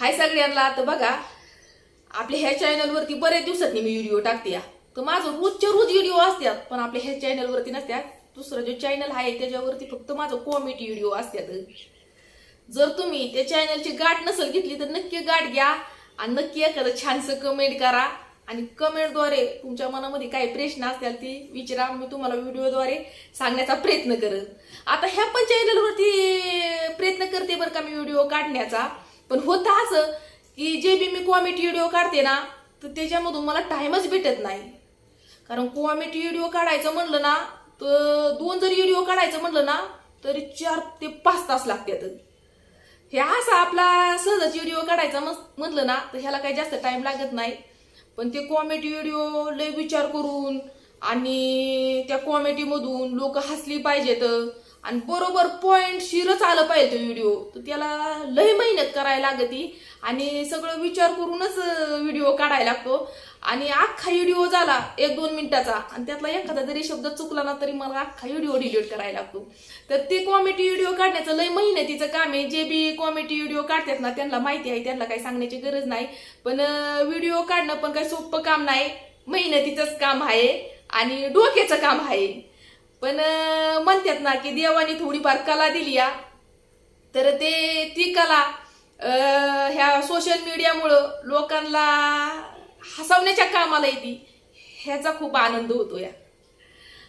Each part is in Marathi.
हाय सगळ्यांना. तर बघा आपल्या ह्या चॅनलवरती बऱ्याच दिवसातनी मी व्हिडिओ टाकतेया तर माझं रोजच्या रोज व्हिडिओ असतात पण आपल्या ह्या चॅनलवरती नसतात. दुसरं जो चॅनल आहे त्याच्यावरती फक्त माझं कॉमेडी व्हिडिओ असतात. जर तुम्ही त्या चॅनलची गाठ नसेल घेतली तर नक्की गाठ घ्या आणि नक्की एखादं छानसं कमेंट करा. आणि कमेंटद्वारे तुमच्या मनामध्ये काही प्रश्न असतील ती विचारा. मी तुम्हाला व्हिडिओद्वारे सांगण्याचा प्रयत्न करेन. आता ह्या पण चॅनलवरती प्रयत्न करते बरं का मी व्हिडिओ काढण्याचा. पण होतं असं की जे बी मी कॉमेडी व्हिडिओ काढते ना तर त्याच्यामधून मला टाईमच भेटत नाही. कारण कॉमेडी व्हिडिओ काढायचं म्हणलं ना तर दोन जरी व्हिडिओ काढायचं म्हणलं ना तरी चार ते पाच तास लागतात. हे असा आपला सहजच व्हिडिओ काढायचा मग म्हणलं ना तर ह्याला काही जास्त टाईम लागत नाही. पण ते कॉमेडी व्हिडिओ लय विचार करून आणि त्या कॉमेडीमधून लोक हसली पाहिजेत. आणि बरोबर पॉइंट शिरच आलं पाहिजे तो व्हिडिओ तर त्याला लय मेहनत करायला लागती आणि सगळं विचार करूनच व्हिडिओ काढायला लागतो. आणि अख्खा व्हिडिओ झाला एक दोन मिनिटाचा. आणि त्यातला एखादा जरी शब्द चुकला ना तरी मला अख्खा व्हिडिओ डिलीट करायला लागतो. तर ते कॉमेडी व्हिडिओ काढण्याचं लय मेहनतीचं काम आहे. जे बी कॉमेडी व्हिडिओ काढतात ना त्यांना माहिती आहे त्यांना काही सांगण्याची गरज नाही. पण व्हिडिओ काढणं पण काही सोपं काम नाही. मेहनतीचंच काम आहे. आणि डोक्याचं काम आहे. पण म्हणतात ना की देवाने थोडीफार कला दिली या तर ते ती कला ह्या सोशल मीडियामुळं लोकांना हसवण्याच्या कामाला येते ह्याचा खूप आनंद होतो या.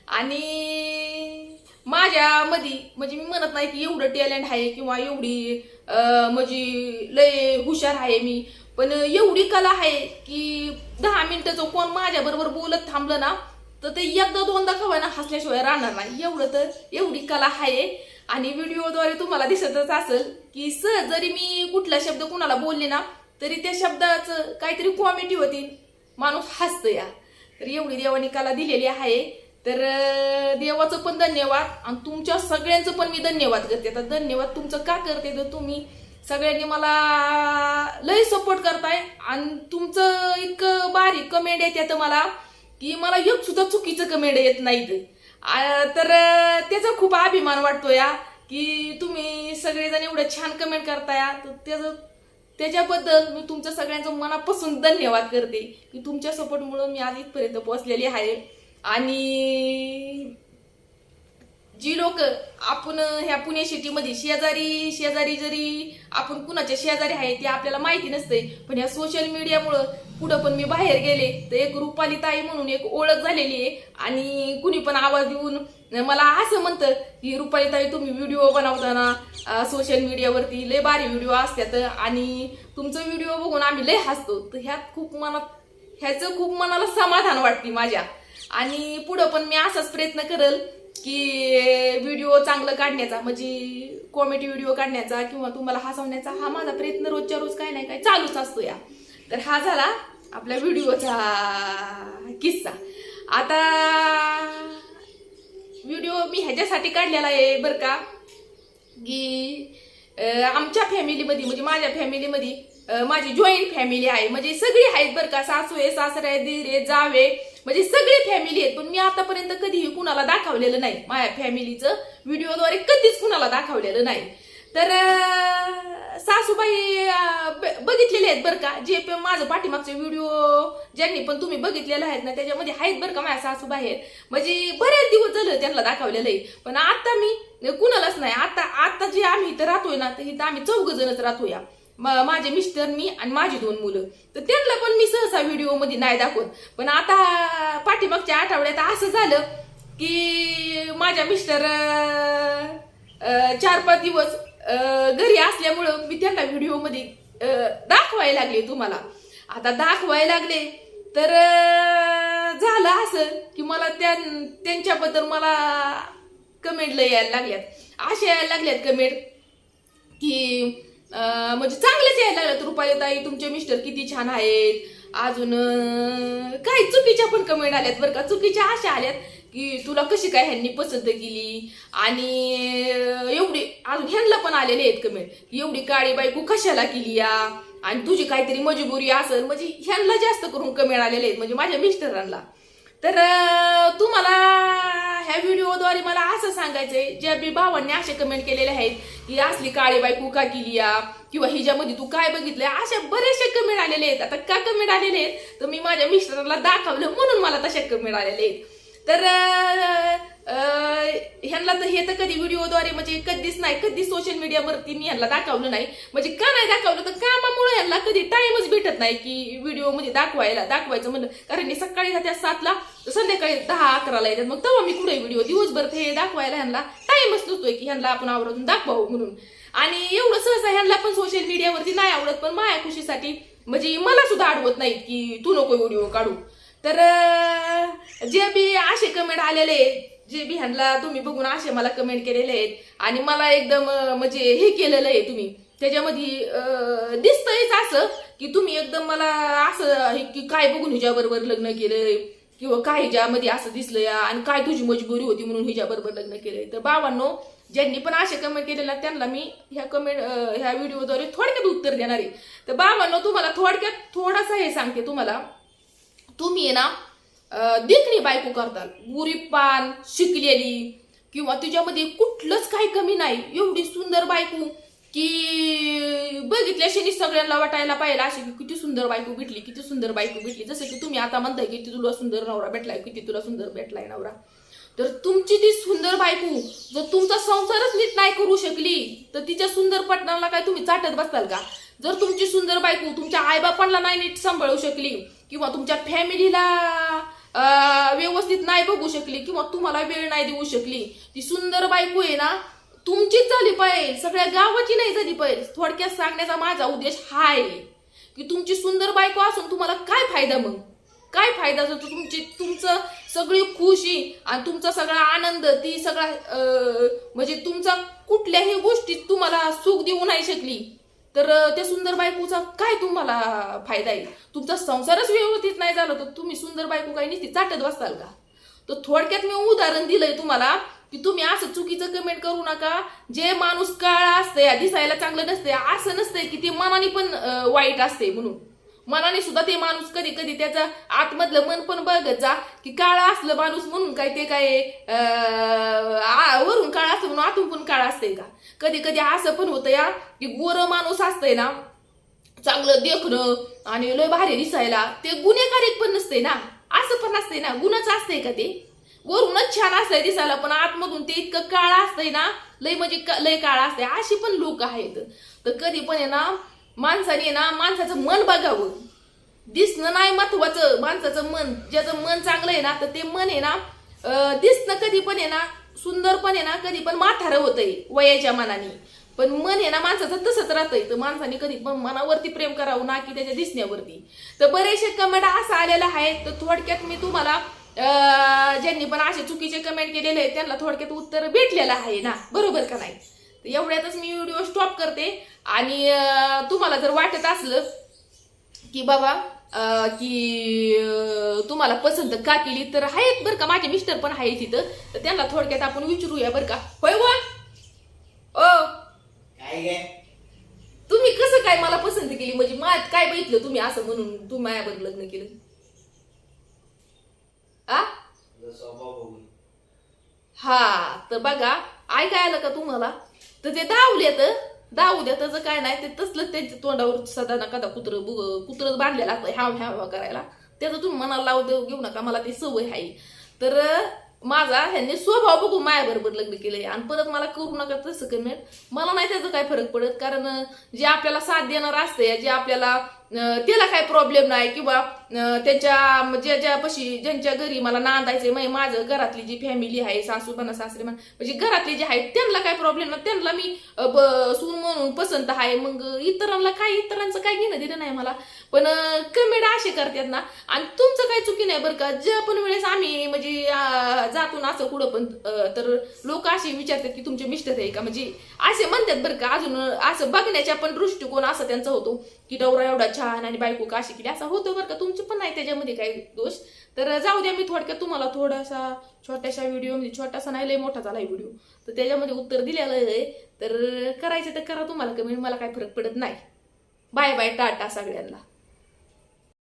आणि माझ्या मध्ये म्हणजे मी म्हणत नाही की एवढं टॅलेंट आहे किंवा एवढी म्हणजे लय हुशार आहे मी पण एवढी कला आहे की दहा मिनटं जो कोण माझ्याबरोबर बोलत थांबलं ना तर ते एकदा दोनदा खवायना हसल्याशिवाय राहणार नाही. एवढं तर एवढी कला आहे. आणि व्हिडिओद्वारे तुम्हाला दिसतच असेल की सहज जरी मी कुठला शब्द कुणाला बोलले ना तरी त्या शब्दाचं काहीतरी कॉमेडी होती. माणूस हसतं या. तर एवढी देवानी कला दिलेली आहे. तर देवाचं पण धन्यवाद. आणि तुमच्या सगळ्यांचं पण मी धन्यवाद करते. तर धन्यवाद तुमचं का करते? तर तुम्ही सगळ्यांनी मला लय सपोर्ट करताय. आणि तुमचं इतकं बारीक कमेंट येते तर मला. की मला एक सुद्धा चुकीचं कमेंट येत नाहीत. तर त्याचा खूप अभिमान वाटतो या की तुम्ही सगळेजण एवढं छान कमेंट करताया तर त्याचं त्याच्याबद्दल मी तुमच्या सगळ्यांचं मनापासून धन्यवाद करते की तुमच्या सपोर्टमुळं मी आज इथपर्यंत पोहोचलेली आहे. आणि जी लोक आपण ह्या पुणे सिटीमध्ये शेजारी शेजारी जरी आपण कुणाच्या शेजारी आहे ते आपल्याला माहिती नसते पण ह्या सोशल मीडियामुळं कुठं पण मी बाहेर गेले तर एक रुपाली ताई म्हणून एक ओळख झालेली आहे. आणि कुणी पण आवाज देऊन मला असं म्हणतं की रुपाली ताई तुम्ही व्हिडिओ बनवताना सोशल मीडियावरती लय भारी व्हिडिओ असतात आणि तुमचं व्हिडिओ बघून आम्ही लय हसतो. तर ह्यात खूप मनात ह्याचं खूप मनाला समाधान वाटते माझ्या. आणि पुढं पण मी असाच प्रयत्न करल की व्हिडिओ चांगलं काढण्याचा म्हणजे कॉमेडी व्हिडिओ काढण्याचा किंवा तुम्हाला हसवण्याचा हा माझा प्रयत्न रोजच्या रोज काय नाही काय चालूच असतो या. तर हा झाला आपल्या व्हिडिओचा किस्सा. आता व्हिडिओ मी ह्याच्यासाठी काढलेला आहे बरं का की आमच्या फॅमिलीमध्ये म्हणजे माझ्या फॅमिलीमध्ये माझी जॉईंट फॅमिली आहे. म्हणजे सगळी आहेत बरं का सासू आहे सासरे आहे दीर जावे म्हणजे सगळी फॅमिली आहेत पण मी आतापर्यंत कधीही कुणाला दाखवलेलं नाही. माझ्या फॅमिलीचं व्हिडिओद्वारे कधीच कुणाला दाखवलेलं नाही. तर सासूबाई बघितलेले आहेत बरं का? जे माझं पाठीमागचे व्हिडिओ ज्यांनी पण तुम्ही बघितलेले आहेत ना त्याच्यामध्ये आहेत बरं का माझ्या सासूबाई आहेत. म्हणजे बरेच दिवस झालं त्यांना दाखवलेलं आहे. पण आता मी कुणालाच नाही. आता आता जे आम्ही इथं राहतोय ना तर इथं आम्ही चौघ जणच राहतोया. माझे मिस्टर मी आणि माझी दोन मुलं. तर त्यांना पण मी सहसा व्हिडिओमध्ये नाही दाखवत. पण आता पाठीमागच्या आठवड्यात असं झालं की माझ्या मिस्टर चार पाच दिवस घरी असल्यामुळं मी त्यांना व्हिडिओमध्ये दाखवायला लागले तुम्हाला. आता दाखवायला लागले तर झालं असं की मला त्या त्यांच्याबद्दल मला कमेंट लय यायला लागल्यात. अशा यायला लागल्यात कमेंट की म्हणजे चांगलेच यायला तर रुपाली ताई तुमचे मिस्टर किती छान आहेत. अजून काही चुकीच्या पण कमेंट आल्यात बरं का. चुकीच्या अशा आल्यात की तुला कशी काय ह्यांनी पसंत केली? आणि एवढी अजून ह्यांना पण आलेले आहेत कमेंट एवढी काळी बायको कशाला केली या? आणि तुझी काहीतरी मजबुरी असेल म्हणजे ह्यांना जास्त करून कमेंट आलेले आहेत म्हणजे माझ्या मिस्टरांना. तर तू मला ह्या व्हिडिओद्वारे मला असं सांगायचंय ज्या बी भावांनी असे कमेंट केलेले आहेत की असली काळी बायको का केली या किंवा हिच्यामध्ये तू काय बघितलंय अशा बरेचसे कमेंट आलेले आहेत. आता का कमेंट आलेले आहेत? तर मी माझ्या मिस्टरांना दाखवलं म्हणून मला तशा कमेंट आलेले आहेत. तर ह्यांना तर हे तर कधी व्हिडिओद्वारे म्हणजे कधीच नाही कधी सोशल मीडियावरती मी ह्यांना दाखवलं नाही. म्हणजे का नाही दाखवलं? तर कामामुळे ह्यांना कधी टाइमच भेटत नाही की व्हिडिओ म्हणजे दाखवायला दाखवायचं म्हणलं. कारण मी सकाळी जात्या सातला संध्याकाळी दहा अकराला येतात. मग तेव्हा मी कुठे व्हिडिओ दिवसभर ते दाखवायला ह्यांना टाइमच नसतोय की ह्यांना आपण आवडून दाखवावं म्हणून. आणि एवढं सहसा ह्यांना पण सोशल मीडियावरती नाही आवडत पण माया खुशीसाठी म्हणजे मला सुद्धा आठवत नाही की तू नको व्हिडिओ काढू. तर जे बी असे कमेंट आलेले आहेत, जे बी ह्यांना तुम्ही बघून असे मला कमेंट केलेले आहेत आणि मला एकदम म्हणजे हे केलेलं आहे तुम्ही त्याच्यामध्ये दिसतंयच असं की तुम्ही एकदम मला असं हे की काय बघून हिच्याबरोबर लग्न केलंय किंवा काय हिच्यामध्ये असं दिसलं या आणि काय तुझी मजबुरी होती म्हणून हिच्याबरोबर लग्न केलंय. तर बाबांनो ज्यांनी पण असे कमेंट केलेला त्यांना मी ह्या कमेंट ह्या व्हिडिओद्वारे थोडक्यात उत्तर देणार आहे. तर बाबांनो तुम्हाला थोडक्यात थोडासा हे सांगते तुम्हाला. तुम्ही आहे ना देखणी बायको करताल. गुरीपान शिकलेली किंवा तुझ्यामध्ये कुठलंच काही कमी नाही. एवढी सुंदर बायको की बघितल्याशी सगळ्यांना वाटायला पाहिजे अशी की किती सुंदर बायको भेटली किती सुंदर बायको भेटली. जसं की तुम्ही आता म्हणताय की किती तुला सुंदर नवरा भेटलाय किती तुला सुंदर भेटलाय नवरा. तर तुमची ती सुंदर बायको जर तुमचा संसारच नीट नाही करू शकली तर तिच्या सुंदर पटनाला काय तुम्ही चाटत बसताल का? जर तुमची सुंदर बायको तुमच्या आईबापांना नाही नीट सांभाळू शकली किंवा तुमच्या फॅमिलीला व्यवस्थित नाही बघू शकली किंवा तुम्हाला वेळ नाही देऊ शकली ती सुंदर बायको आहे ना तुमचीच झाली पाहिजे. सगळ्या गावाची नाही झाली पाहिजे. थोडक्यात सांगण्याचा माझा उद्देश हा आहे की तुमची सुंदर बायको असून तुम्हाला काय फायदा मग? काय फायदा जर तुमची तुमचं सगळी खुशी आणि तुमचा सगळा आनंद ती सगळा म्हणजे तुमचा कुठल्याही गोष्टीत तुम्हाला सुख देऊ नाही शकली. तर त्या सुंदर बायकोचा काय तुम्हाला फायदा आहे? तुमचा संसारच व्यवस्थित नाही झाला तर तुम्ही सुंदर बायको काही नुसती चाटत बसताल का? तर थोडक्यात मी उदाहरण दिलंय तुम्हाला की तुम्ही असं चुकीचं कमेंट करू नका. जे माणूस काळा असतंय दिसायला चांगलं नसतंय असं नसतंय की ते मनाने पण वाईट असते म्हणून. मनाने सुद्धा ते माणूस कधी कधी त्याचं आतमधलं मन पण बघत जा की काळं असलं माणूस म्हणून काय ते काय वरून काळ असतं म्हणून आतून पण काळ असतंय का? कधी कधी असं पण होतं या की गोरं माणूस असतंय ना चांगलं देखणं आणि लय भारी दिसायला ते गुन्हेगारी पण नसते ना? असं पण असतंय ना? गुणच असतंय का ते? वरूनच छान असतंय दिसायला पण आतमधून ते इतकं काळ असतंय ना लय म्हणजे का- लय काळ असतंय अशी पण लोक आहेत. तर कधी पण आहे ना माणसाने ना माणसाचं मन बघावं. दिसणं नाही महत्वाचं माणसाचं मन. ज्याचं मन चांगलं आहे ना तर ते मन आहे ना दिसणं कधी पण आहे ना सुंदर पण आहे ना कधी पण माथारं होतंय वयाच्या मनाने. पण मन आहे ना माणसाचं तसंच राहतंय. तर माणसाने कधी पण मनावरती प्रेम करावं ना की त्याच्या दिसण्यावरती. तर बरेचसे कमेंट असं आलेलं आहे तर थोडक्यात मी तुम्हाला ज्यांनी पण असे चुकीचे कमेंट केलेले आहेत त्यांना थोडक्यात उत्तर भेटलेलं आहे ना. बरोबर का नाही? एवढ्यातच मी व्हिडिओ स्टॉप करते. आणि तुम्हाला जर वाटत असलं की बाबा की तुम्हाला पसंत का केली तर आहेत बरं का माझे मिस्टर पण आहेत तिथं तर त्यांना थोडक्यात आपण विचारूया बरं का. होय वा ओ तुम्ही कसं काय मला पसंत केली? म्हणजे माझ्यात काय बघितलं तुम्ही असं म्हणून? तुम्ही माझ्याबरोबर लग्न केलं? आ? हा तर बघा ऐकाय आलं का तुम्हाला? तर ते दावले तर दावू द्या त्याचं काय नाही ते तसलं त्यांच्या तोंडावर सदा ना कदा कुत्र कुत्रच बांधलेलं असतं ह्याव ह्याव करायला. त्याचं तुम्ही मनाला लावू देऊ घेऊ नका मला ती सवय आहे. तर माझा ह्यांनी स्वभाव बघून मायाबरोबर लग्न केलंय. आणि परत मला करू नका तसं कमेंट मला नाही त्याचं काय फरक पडत कारण जे आपल्याला साथ देणार असतं जे आपल्याला त्याला काय प्रॉब्लेम नाही किंवा त्याच्या त्यांच्या ज्या ज्यापाशी ज्यांच्या घरी मला नांदायचे म्हणजे माझं घरातली जी फॅमिली आहे सासू म्हणा सासरे म्हणा म्हणजे घरातले जे आहेत त्यांना काय प्रॉब्लेम नाही. त्यांना मी सून म्हणून पसंत आहे. मग इतरांना काय इतरांचं काय घेणं दिलं नाही मला. पण कमेंट असे करतात ना. आणि तुमचं काय चुकी नाही बरं का? ज्या पण वेळेस आम्ही म्हणजे जातो ना असं कुठं पण तर लोक असे विचारतात की तुमचे मिस्टर आहे का? म्हणजे असे म्हणतात बरं का अजून असं बघण्याच्या पण दृष्टिकोन असा त्यांचा होतो की डवरा एवढा छान आणि बायको का अशी केली असं होतं बरं का. तुमचे पण नाही त्याच्यामध्ये काही दोष. तर जाऊ द्या मी थोडक्यात तुम्हाला थोडासा छोट्याशा व्हिडिओ म्हणजे छोटासा नाही लय मोठा झाला व्हिडिओ तर त्याच्यामध्ये उत्तर दिलेलं आहे. तर करायचं तर करा तुम्हाला कमी मला काही फरक पडत नाही. बाय बाय टाटा सगळ्यांना.